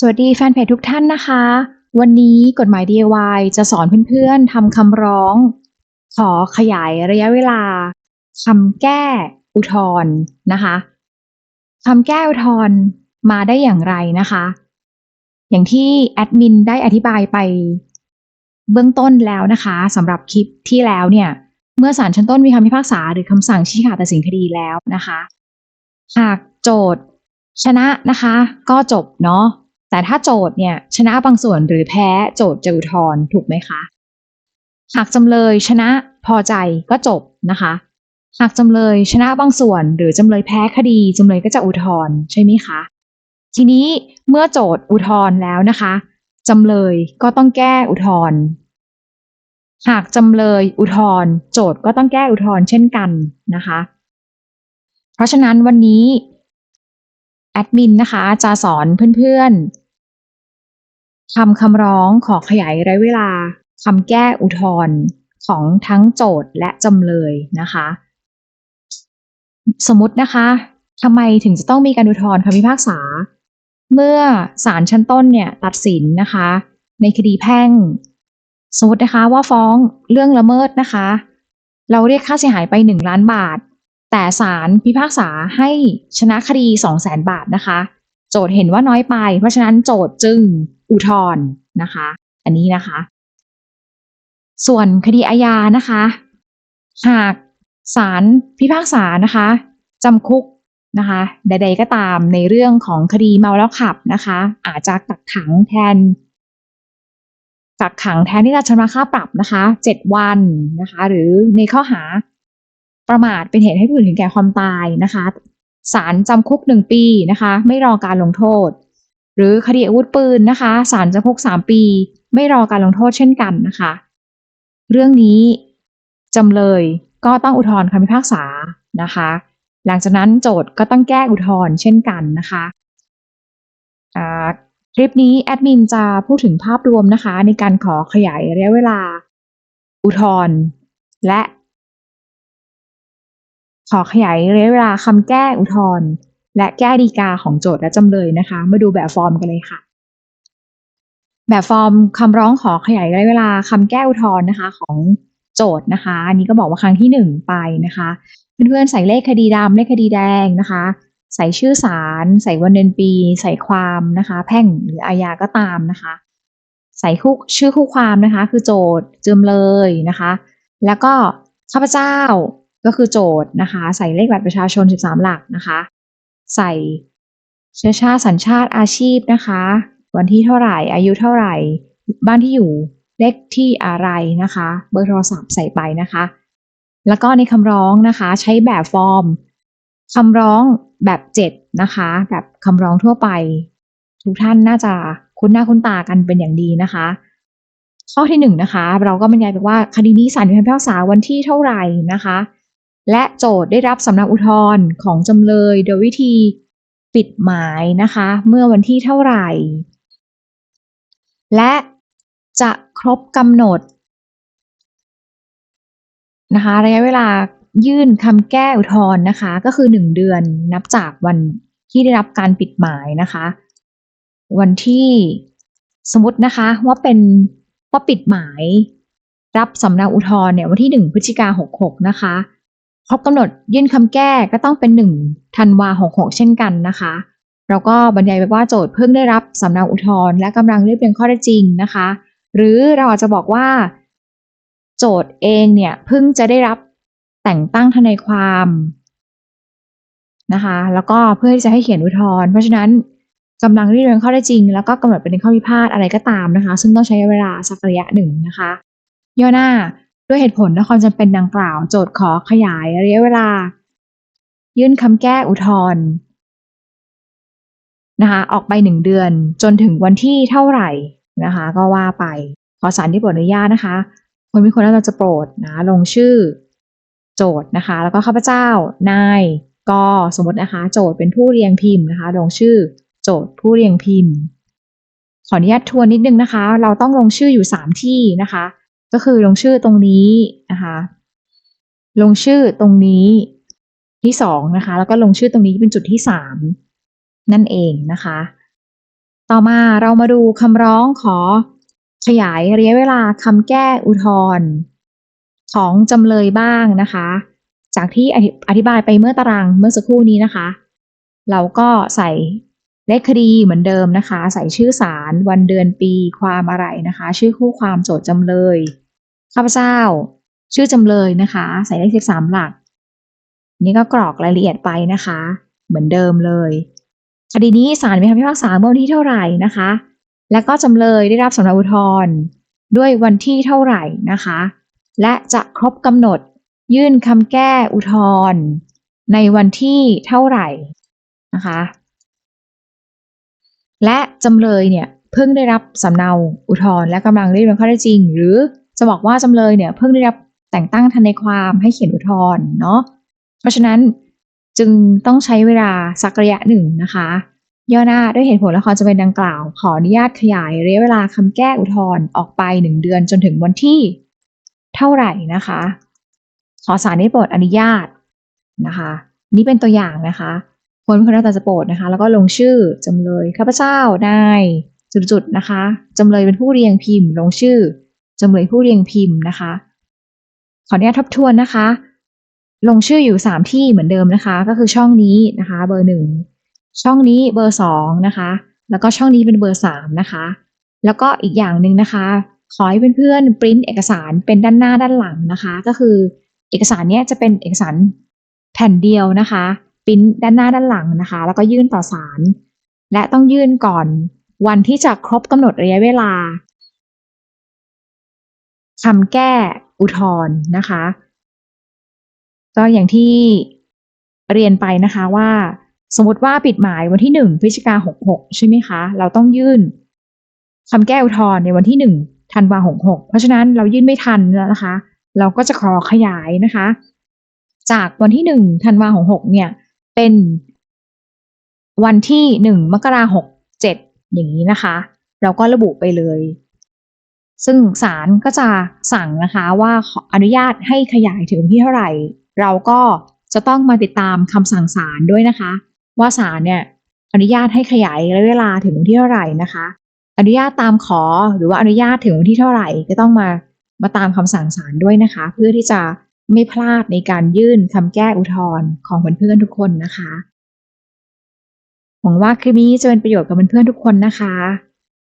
สวัสดีแฟนเพจทุกท่านนะคะ วันนี้กฎหมาย DIY จะสอนเพื่อนๆทำคำร้อง ขอขยายระยะเวลาคำแก้อุทธรณ์นะคะคำแก้อุทธรณ์มาได้อย่างไรนะคะ อย่างที่แอดมินได้อธิบายไปเบื้องต้นแล้วนะคะสำหรับคลิปที่แล้วเนี่ย เมื่อศาลชั้นต้นมีคำพิพากษาหรือคำสั่งชี้ขาดตัดสินคดีแล้วนะคะ หากโจทย์ชนะนะคะ ก็จบเนาะ แต่ถ้าโจทย์เนี่ยชนะบางส่วนหรือแพ้โจทย์จะอุทธรณ์ถูกไหมคะ หากจำเลยชนะพอใจก็จบนะคะ หากจำเลยชนะบางส่วน หรือจำเลยแพ้คดีจำเลยก็จะอุทธรณ์ใช่ไหมคะ ทีนี้เมื่อโจทย์อุทธรณ์แล้วนะคะจำเลยก็ต้องแก้อุทธรณ์หากจำเลยอุทธรณ์โจทย์ก็ต้องแก้อุทธรณ์เช่นกันนะคะ เพราะฉะนั้นวันนี้ แอดมินนะคะจะสอนเพื่อนๆทำคำร้องขอขยายระยะเวลาคำแก้อุทธรณ์ของทั้งโจทย์และจำเลยนะคะ สมมตินะคะทำไมถึงจะต้องมีการอุทธรณ์คำพิพากษา เมื่อศาลชั้นต้นเนี่ยตัดสินนะคะ ในคดีแพ่ง สมมตินะคะว่าฟ้องเรื่องละเมิดนะคะ เราเรียกค่าเสียหายไป 1 ล้านบาท แต่ศาลพิพากษาให้ชนะคดี 2 0 0 0 0 0บาทนะคะ โจทย์เห็นว่าน้อยไป เพราะฉะนั้นโจทย์จึงอุทธรณ์นะคะ อันนี้นะคะ ส่วนคดีอาญานะคะ หากศาลพิพากษานะคะจำคุกนะคะ ใด ๆก็ตามในเรื่องของคดีเมาแล้วขับนะคะ อาจจะกักขังแทนกักขังแทนที่จะชำระค่าปรับนะคะเจ็ดวันนะคะ หรือในข้อหา ประมาทเป็นเหตุให้ผู้อื่นถึงแก่ความตายนะคะศาลจำคุกหนึ่งปีนะคะ ไม่รอการลงโทษ หรือคดีอาวุธปืนนะคะศาลจำคุกสามปี ไม่รอการลงโทษเช่นกันนะคะ เรื่องนี้จำเลยก็ต้องอุทธรณ์คำพิพากษานะคะ หลังจากนั้นโจทย์ก็ต้องแก้อุทธรณ์เช่นกันนะคะคลิปนี้แอดมินจะพูดถึงภาพรวมนะคะ ในการขอขยายระยะเวลาอุทธรณ์และ ขอขยายระยะเวลาคำแก้อุทธรณ์และแก้ดีกาของโจทย์และจำเลยนะคะ มาดูแบบฟอร์มกันเลยค่ะ แบบฟอร์มคำร้องขอขยายระยะเวลาคำแก้อุทธรณ์นะคะ ของโจทย์นะคะ อันนี้ก็บอกว่าครั้งที่หนึ่งไปนะคะ เพื่อนๆใส่เลขคดีดำเลขคดีแดงนะคะ ใส่ชื่อสารใส่วันเดือนปี ใส่ความนะคะ แพ่งหรืออาญาก็ตามนะคะ ใส่คู่ชื่อคู่ความนะคะ คือโจทย์จำเลยนะคะ แล้วก็ข้าพเจ้า ก็คือโจทย์นะคะ ใส่เลขบัตรประชาชน 13 หลักนะคะ ใส่เชื้อชาติสัญชาติอาชีพนะคะ วันที่เท่าไหร่ อายุเท่าไหร่ บ้านที่อยู่เลขที่อะไรนะคะ เบอร์โทรศัพท์ใส่ไปนะคะ แล้วก็ในคำร้องนะคะ ใช้แบบฟอร์มคำร้องแบบเจ็ดนะคะ แบบคำร้องทั่วไป ทุกท่านน่าจะคุ้นหน้าคุ้นตากันเป็นอย่างดีนะคะ ข้อที่หนึ่งนะคะ เราก็บรรยายไปว่าคดีนี้ศาลมีคำพิพากษาวันที่เท่าไหร่นะคะ และโจทย์ได้รับสำนักอุทธรณ์ของจำเลยโดยวิธีปิดหมายนะคะ เมื่อวันที่เท่าไหร่ และจะครบกำหนดนะคะระยะเวลายื่นคำแก้อุทธรณ์นะคะ ก็คือ 1 เดือนนับจากวันที่ได้รับการปิดหมายนะคะ วันที่สมมตินะคะว่าเป็นว่าปิดหมาย รับสำเนาอุทธรณ์เนี่ยวันที่ 1 พฤศจิกา66 นะคะ ครบกำหนดยื่นคำแก้ก็ต้องเป็น1ธันวา66เช่นกันนะคะเราก็บรรยายไปว่าโจทย์เพิ่งได้รับสำเนาอุทธรณ์และกำลังเรียบเรียงข้อเท็จจริงนะคะ หรือเราอาจจะบอกว่า โจทย์เองเนี่ยเพิ่งจะได้รับแต่งตั้งทนายความนะคะ แล้วก็เพื่อที่จะให้เขียนอุทธรณ์เพราะฉะนั้นกำลังเรียบเรียงข้อได้จริง แล้วก็กำหนดเป็นข้อพิพาทอะไรก็ตามนะคะ ซึ่งต้องใช้เวลาสักระยะหนึ่งนะคะ ย่อหน้า ด้วยเหตุผลและความจำเป็นดังกล่าว โจทย์ขอขยายระยะเวลา ยื่นคำแก้อุทธรณ์นะคะออกไปหนึ่งเดือน จนถึงวันที่เท่าไหร่นะคะ ก็ว่าไปขอสารที่โปรดอนุญาตนะคะ คนมีคนน่าจะโปรดนะลงชื่อ โจทย์นะคะ แล้วก็ข้าพเจ้านายกสมมตินะคะ โจทย์เป็นผู้เรียงพิมพ์นะคะ ลงชื่อ โจทย์ผู้เรียงพิมพ์ ขออนุญาตทวนนิดนึงนะคะ เราต้องลงชื่ออยู่สามที่นะคะ ก็คือลงชื่อตรงนี้นะคะลงชื่อตรงนี้ที่สองนะคะ แล้วก็ลงชื่อตรงนี้เป็นจุดที่สามนั่นเองนะคะ ต่อมาเรามาดูคำร้องขอขยายระยะเวลาคำแก้อุทธรณ์ของจำเลยบ้างนะคะ จากที่อธิบายไปเมื่อตารางเมื่อสักครู่นี้นะคะ เราก็ใส่ เลขคดีเหมือนเดิมนะคะ ใส่ชื่อศาลวันเดือนปีความอะไรนะคะ ชื่อคู่ความโจทย์จำเลยข้าพเจ้า ชื่อจำเลยนะคะ ใส่เลขสิบสามหลัก นี่ก็กรอกรายละเอียดไปนะคะ เหมือนเดิมเลยคดีนี้ศาลมีคำพิพากษาเมื่อวันที่เท่าไหร่นะคะ และก็จำเลยได้รับสำเนาอุทธรณ์ด้วยวันที่เท่าไหร่นะคะ และจะครบกำหนดยื่นคำแก้อุทธรณ์ในวันที่เท่าไหร่นะคะ และจำเลยเนี่ยเพิ่งได้รับสำเนาอุทธรณ์และกำลังได้เป็นข้อได้จริง หรือจะบอกว่าจำเลยเนี่ยเพิ่งได้รับแต่งตั้งทนายความให้เขียนอุทธรณ์เนาะเพราะฉะนั้นจึงต้องใช้เวลาสักระยะหนึ่งนะคะ ย่อหน้าด้วยเหตุผลละความจำเป็นดังกล่าว ขออนุญาตขยายระยะเวลาคำแก้อุทธรณ์ออกไปหนึ่งเดือนจนถึงวันที่เท่าไหร่นะคะ ขอศาลได้โปรดอนุญาตนะคะ นี่เป็นตัวอย่างนะคะ คนพนักงานจะโปรดนะคะ แล้วก็ลงชื่อจำเลยข้าพเจ้านายจุดๆนะคะจำเลยเป็นผู้เรียงพิมพ์ ลงชื่อจำเลยผู้เรียงพิมพ์นะคะ ขออนุญาตทบทวนนะคะ ลงชื่ออยู่สามที่เหมือนเดิมนะคะ ก็คือช่องนี้นะคะ เบอร์หนึ่งช่องนี้เบอร์สองนะคะ แล้วก็ช่องนี้เป็นเบอร์สามนะคะ แล้วก็อีกอย่างหนึ่งนะคะ ขอให้เพื่อนๆปริ้นเอกสารเป็นด้านหน้าด้านหลังนะคะ ก็คือเอกสารเนี้ยจะเป็นเอกสารแผ่นเดียวนะคะ ปริ้นด้านหน้าด้านหลังนะคะ แล้วก็ยื่นต่อศาลและต้องยื่นก่อนวันที่จะครบกำหนดระยะเวลาคำแก้อุทธรณ์นะคะ ก็อย่างที่เรียนไปนะคะว่า สมมติว่าปิดหมายวันที่หนึ่งพฤศจิกาหกหกใช่ไหมคะ เราต้องยื่นคำแก้อุทธรณ์ในวันที่หนึ่งธันวาหกหกเพราะฉะนั้นเรายื่นไม่ทันแล้วนะคะ เราก็จะขอขยายนะคะ จากวันที่หนึ่งธันวาหกหกเนี่ย เป็นวันที่หนึ่งมกราหกเจ็ดอย่างนี้นะคะ เราก็ระบุไปเลย ซึ่งศาลก็จะสั่งนะคะว่าออนุญาตให้ขยายถึงที่เท่าไหร่ เราก็จะต้องมาติดตามคำสั่งศาลด้วยนะคะ ว่าศาลเนี่ยอนุญาตให้ขยายระยะเวลาถึงวันที่เท่าไหร่นะคะ อนุญาตตามขอหรือว่าอนุญาตถึงวันที่เท่าไหร่ก็ต้องมามาตามคำสั่งศาลด้วยนะคะ เพื่อที่จะ ไม่พลาดในการยื่นคำแก้อุทธรณ์ของเพื่อนๆทุกคนนะคะ หวังว่าคลิปนี้จะเป็นประโยชน์กับเพื่อนๆทุกคนนะคะ